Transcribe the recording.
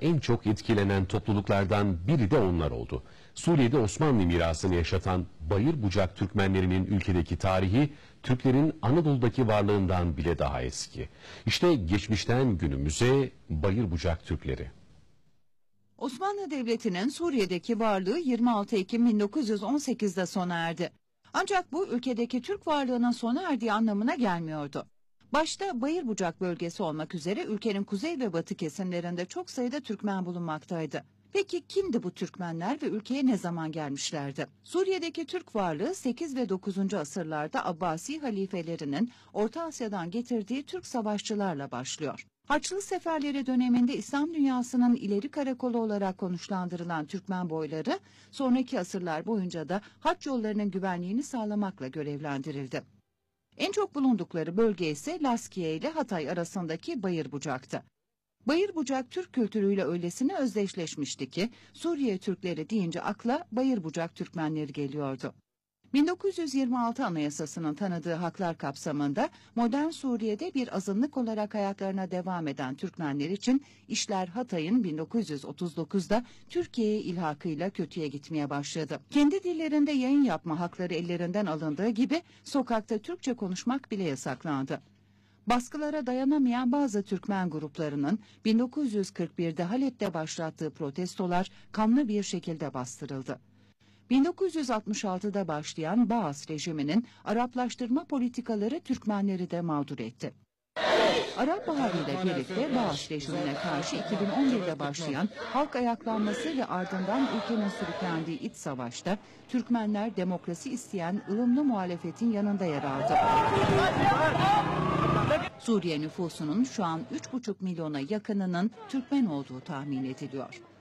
En çok etkilenen topluluklardan biri de onlar oldu. Suriye'de Osmanlı mirasını yaşatan Bayır Bucak Türkmenlerinin ülkedeki tarihi Türklerin Anadolu'daki varlığından bile daha eski. İşte geçmişten günümüze Bayır Bucak Türkleri. Osmanlı Devleti'nin Suriye'deki varlığı 26 Ekim 1918'de sona erdi. Ancak bu ülkedeki Türk varlığının sona erdiği anlamına gelmiyordu. Başta Bayırbucak bölgesi olmak üzere ülkenin kuzey ve batı kesimlerinde çok sayıda Türkmen bulunmaktaydı. Peki kimdi bu Türkmenler ve ülkeye ne zaman gelmişlerdi? Suriye'deki Türk varlığı 8 ve 9. asırlarda Abbasi halifelerinin Orta Asya'dan getirdiği Türk savaşçılarla başlıyor. Haçlı seferleri döneminde İslam dünyasının ileri karakolu olarak konuşlandırılan Türkmen boyları, sonraki asırlar boyunca da haç yollarının güvenliğini sağlamakla görevlendirildi. En çok bulundukları bölge ise Laskiye ile Hatay arasındaki Bayırbucak'tı. Bayırbucak Türk kültürüyle öylesine özdeşleşmişti ki Suriye Türkleri deyince akla Bayırbucak Türkmenleri geliyordu. 1926 Anayasası'nın tanıdığı haklar kapsamında modern Suriye'de bir azınlık olarak hayatlarına devam eden Türkmenler için işler Hatay'ın 1939'da Türkiye'ye ilhakıyla kötüye gitmeye başladı. Kendi dillerinde yayın yapma hakları ellerinden alındığı gibi sokakta Türkçe konuşmak bile yasaklandı. Baskılara dayanamayan bazı Türkmen gruplarının 1941'de Halep'te başlattığı protestolar kanlı bir şekilde bastırıldı. 1966'da başlayan Baas rejiminin Araplaştırma politikaları Türkmenleri de mağdur etti. Arap Baharı ile birlikte Baas rejimine karşı 2011'de başlayan halk ayaklanması ve ardından ülkenin sürüklendiği iç savaşta Türkmenler demokrasi isteyen ılımlı muhalefetin yanında yer aldı. Suriye nüfusunun şu an 3,5 milyona yakınının Türkmen olduğu tahmin ediliyor.